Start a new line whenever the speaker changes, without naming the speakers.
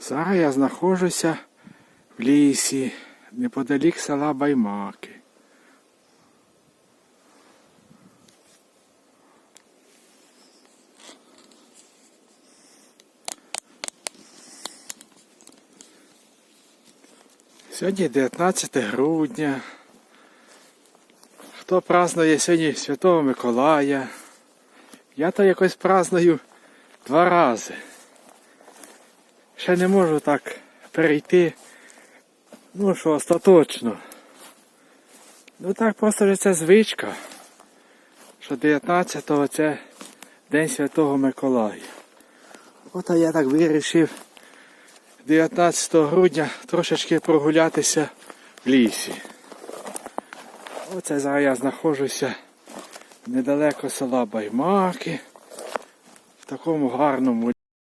Зараз я знаходжуся в лісі, неподалік села Баймаки. Сьогодні 19 грудня. Хто празднує сьогодні Святого Миколая? Я то якось праздную два рази. Ще не можу так перейти. Ну що, остаточно. Ну так просто вже це звичка. Що 19-го це День Святого Миколая. От я так вирішив 19 грудня трошечки прогулятися в лісі. Оце зараз я знаходжуся недалеко села Баймаки, в такому гарному